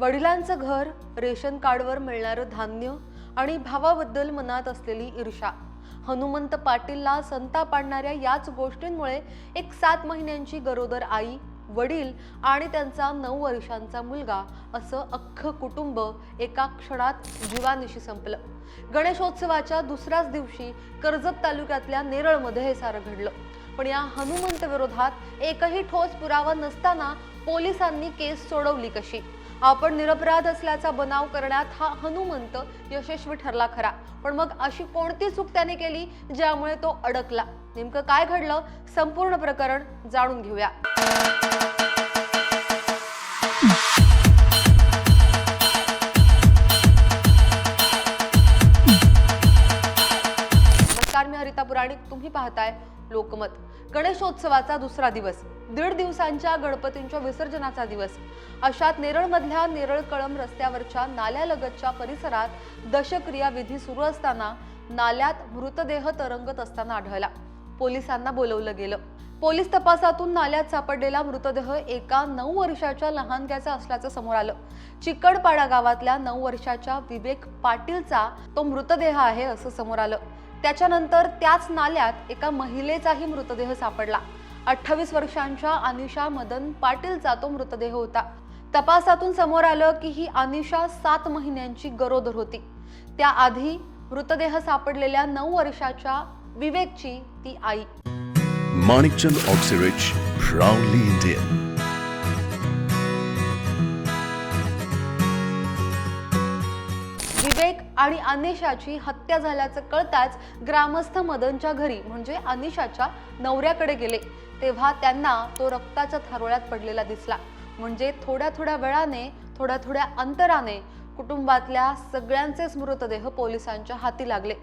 वडिलांचं घर रेशन कार्डवर मिळणारं धान्य आणि भावाबद्दल मनात असलेली ईर्षा हनुमंत पाटीलला संताप आणणाऱ्या याच गोष्टींमुळे एक सात महिन्यांची गरोदर आई वडील आणि त्यांचा नऊ वर्षांचा मुलगा असं अख्खं कुटुंब एका क्षणात जीवानिशी संपलं. गणेशोत्सवाच्या दुसऱ्याच दिवशी कर्जत तालुक्यातल्या नेरळमध्ये हे सारं घडलं. पण या हनुमंत विरोधात एकही ठोस पुरावा नसताना पोलिसांनी केस सोडवली कशी? आपण निरपराध असल्याचा बनाव करण्यात हा हनुमंत यशस्वी ठरला खरा. पण मग अशी कोणती चूक त्याने केली ज्यामुळे तो अडकला? नेमकं काय घडलं? संपूर्ण प्रकरण जाणून घेऊया. नमस्कार मी हरिता पुराणिक. तुम्ही पाहताय लोकमत. गणेशोत्सवाचा दुसरा दिवस. दीड दिवसांच्या गणपतींच्या विसर्जनाचा दिवस. अशात नेरळमधल्या नेरळ कळम रस्त्यावरच्या नाल्यालगतच्या परिसरात दशक्रिया विधी सुरू असताना नाल्यात मृतदेह तरंगत असताना आढळला. पोलिसांना बोलवलं गेलं. पोलीस तपासातून नाल्यात सापडलेला मृतदेह एका नऊ वर्षाच्या लहानग्याचा असल्याचं समोर आलं. चिकणपाडा गावातल्या नऊ वर्षाच्या विवेक पाटीलचा तो मृतदेह आहे असं समोर आलं. त्याच्यानंतर त्याच नाल्यात एका महिलेचाही मृतदेह सापडला. अठ्ठावीस वर्षांच्या अनिशा मदन पाटीलचा तो मृतदेह होता. तपासातून समोर आलं की ही अनिशा सात महिन्यांची गरोदर होती. त्याआधी मृतदेह सापडलेल्या नऊ वर्षाच्या विवेकची ती आई. Manikchand Oxyrich, proudly Indian. विवेक आणि अनिशाची हत्या झाल्याचं कळताच ग्रामस्थ मदनच्या घरी म्हणजे अनिशाच्या नवऱ्याकडे गेले. तेव्हा त्यांना तो रक्ताच्या थारोळ्यात पडलेला दिसला. म्हणजे थोड्या थोड्या वेळाने थोड्या थोड्या अंतराने कुटुंबातल्या सगळ्यांचेच मृतदेह पोलिसांच्या हाती लागले.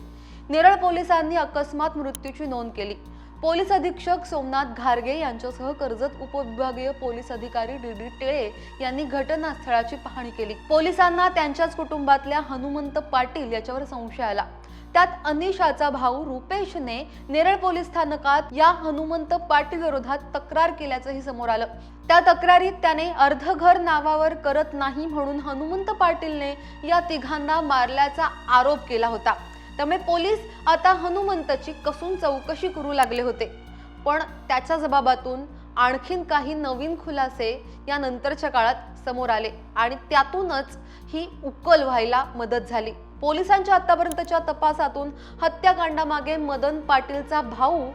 नेरळ पोलिसांनी अकस्मात मृत्यूची नोंद केली. पोलीस अधीक्षक सोमनाथ घारगे यांच्यासह कर्जत उपविभागीय पोलीस अधिकारी डी डी टिळे यांनी घटनास्थळाची पाहणी केली. पोलिसांना त्यांच्याच कुटुंबातल्या हनुमंत पाटील याच्यावर संशय आला. त्यात अनिशाचा भाऊ रुपेशने नेरळ पोलीस स्थानकात या हनुमंत पाटील विरोधात तक्रार केल्याचंही समोर आलं. त्या तक्रारीत त्याने अर्धघर नावावर करत नाही म्हणून हनुमंत पाटीलने या तिघांना मारल्याचा आरोप केला होता. त्यामुळे पोलीस आता हनुमंतची कसून चौकशी करू लागले होते. पण त्याच्या जबाबातून आणखीन काही नवीन खुलासे या नंतरच्या काळात समोर आले आणि त्यातूनच ही उकल व्हायला मदत झाली. पोलिसांच्या आतापर्यंतच्या तपासातून हत्याकांडामागे मदन पाटीलचा भाऊ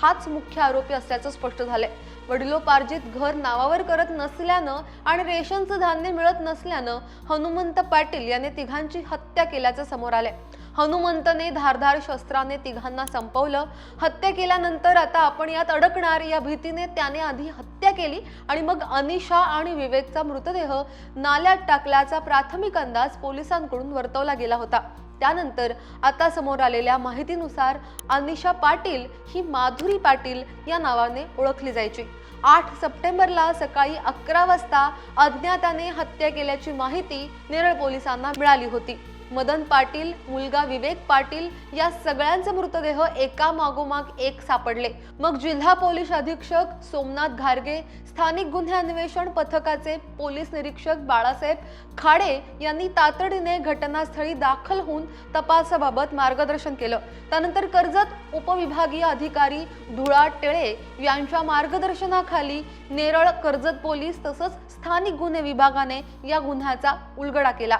हाच मुख्य आरोपी असल्याचं स्पष्ट झालंय. वडिलोपार्जित घर नावावर करत नसल्यानं आणि रेशनचं धान्य मिळत नसल्यानं हनुमंत पाटील याने तिघांची हत्या केल्याचं समोर आलंय. हनुमंतने धारधार शस्त्राने तिघांना संपवलं. हत्या केल्यानंतर आता आपण यात अडकणार. या भीतीने त्याने आधी हत्या केली आणि मग अनिशा आणि विवेकचा मृतदेह नाल्यात टाकल्याचा प्राथमिक अंदाज पोलिसांकडून वर्तवला गेला होता. त्यानंतर आता समोर आलेल्या माहितीनुसार अनिशा पाटील ही माधुरी पाटील या नावाने ओळखली जायची. आठ सप्टेंबरला सकाळी अकरा वाजता अज्ञाताने हत्या केल्याची माहिती नेरळ पोलिसांना मिळाली होती. मदन पाटील मुलगा विवेक पाटील या सगळ्यांचे मृतदेह एका मागोमाग एक सापडले. मग जिल्हा पोलीस अधीक्षक सोमनाथ घारगे स्थानिक गुन्हे अन्वेषण पथकाचे पोलीस निरीक्षक बाळासाहेब खाडे यांनी तातडीने घटनास्थळी दाखल होऊन तपासाबाबत मार्गदर्शन केलं. त्यानंतर कर्जत उपविभागीय अधिकारी धुळा टेळे यांच्या मार्गदर्शनाखाली नेरळ कर्जत पोलीस तसंच स्थानिक गुन्हे विभागाने या गुन्ह्याचा उलगडा केला.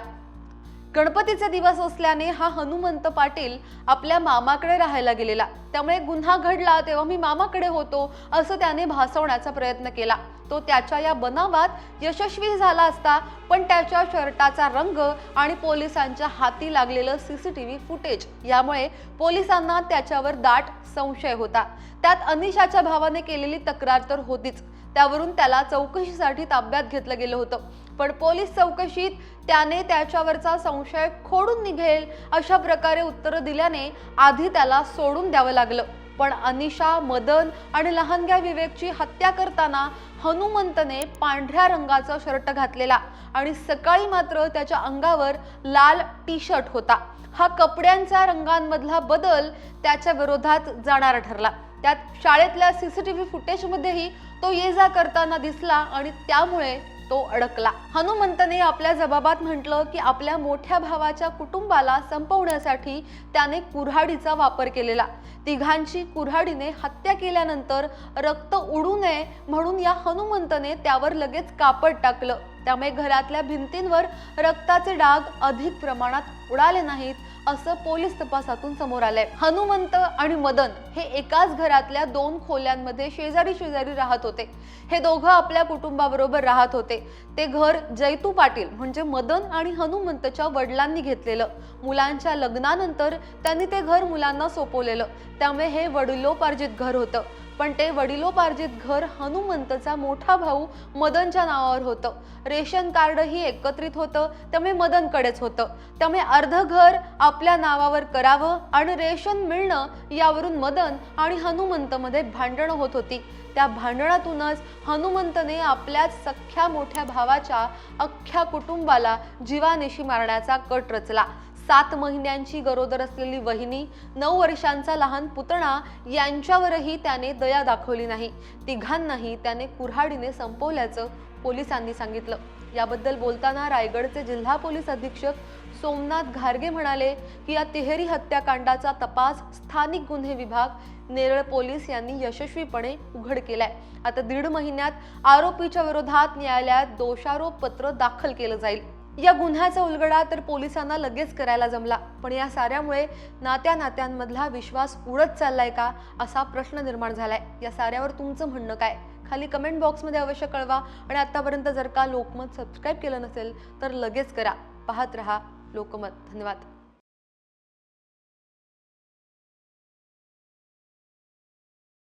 गणपतीचे दिवस असल्याने हा हनुमंत पाटील आपल्या मामाकडे राहायला गेलेला. त्यामुळे गुन्हा घडला तेव्हा मी मामाकडे होतो असं त्याने भासवण्याचा प्रयत्न केला. तो त्याच्या या बनावात यशस्वी झाला असता पण त्याच्या शर्टाचा रंग आणि पोलिसांच्या हाती लागलेलं सीसीटीव्ही फुटेज यामुळे पोलिसांना त्याच्यावर दाट संशय होता. त्यात अनिशाच्या भावाने केलेली तक्रार तर होतीच. त्यावरून त्याला चौकशीसाठी ताब्यात घेतलं गेलं होतं. पण पोलीस चौकशीत त्याने त्याच्यावरचा संशय खोडून निघेल अशा प्रकारे उत्तरं दिल्याने आधी त्याला सोडून द्यावं लागलं. पण अनिशा मदन आणि लहानग्या विवेकची हत्या करताना हनुमंतने पांढऱ्या रंगाचा शर्ट घातलेला आणि सकाळी मात्र त्याच्या अंगावर लाल टी शर्ट होता. हा कपड्यांच्या रंगांमधला बदल त्याच्या विरोधात जाणारा ठरला. त्यात शाळेतल्या सीसीटीव्ही फुटेजमध्येही तो ये जा करताना दिसला आणि त्यामुळे तो अडकला. हनुमंतने आपल्या जबाबात म्हटलं की आपल्या मोठ्या भावाच्या कुटुंबाला संपवण्यासाठी त्याने कुऱ्हाडीचा वापर केलेला. तिघांची कुऱ्हाडीने हत्या केल्यानंतर रक्त उडू नये म्हणून या हनुमंतने त्यावर लगेच कापड टाकलं. त्यामुळे घरातल्या भिंतींवर रक्ताचे डाग अधिक प्रमाणात उडाले नाहीत. असं पोलीस तपासातून समोर आलंय. हनुमंत आणि मदन हे एकाच घरातल्या दोन खोल्यांमध्ये शेजारी शेजारी राहत होते. हे दोघं आपल्या कुटुंबाबरोबर राहत होते. ते घर जैतू पाटील म्हणजे मदन आणि हनुमंतच्या वडिलांनी घेतलेलं. मुलांच्या लग्नानंतर त्यांनी ते घर मुलांना सोपवलेलं. त्यामुळे हे वडिलोपार्जित घर होतं. पण ते वडिलोपार्जित घर हनुमंतचा मोठा भाऊ मदनच्या नावावर होतं. रेशन कार्डही एकत्रित होतं त्यामुळे मदनकडेच होतं. त्यामुळे अर्ध घर आपल्या नावावर करावं आणि रेशन मिळणं यावरून मदन आणि हनुमंतमध्ये भांडणं होत होती. त्या भांडणातूनच हनुमंतने आपल्याच सख्ख्या मोठ्या भावाच्या अख्ख्या कुटुंबाला जीवानिशी मारण्याचा कट रचला. सात महिन्यांची गरोदर असलेली वहिनी नऊ वर्षांचा लहान पुतणा यांच्यावरही त्याने दया दाखवली नाही. तिघांनाही त्याने कुऱ्हाडीने संपवल्याचं पोलिसांनी सांगितलं. याबद्दल बोलताना रायगडचे जिल्हा पोलीस अधीक्षक सोमनाथ घारगे म्हणाले की या तिहेरी हत्याकांडाचा तपास स्थानिक गुन्हे विभाग नेरळ पोलीस यांनी यशस्वीपणे उघड केलाय. आता दीड महिन्यात आरोपीच्या विरोधात न्यायालयात दोषारोप पत्र दाखल केलं जाईल. या गुन्ह्याचा उलगडा तर पोलिसांना लगेच करायला जमला. पण या साऱ्यामुळे नात्या नात्यांमधला विश्वास उडत चाललाय का असा प्रश्न निर्माण झालाय. या साऱ्यावर तुमचं म्हणणं काय? खाली कमेंट बॉक्समध्ये अवश्य कळवा आणि आतापर्यंत जर का लोकमत सबस्क्राईब केलं नसेल तर लगेच करा. पाहत रहा लोकमत. धन्यवाद.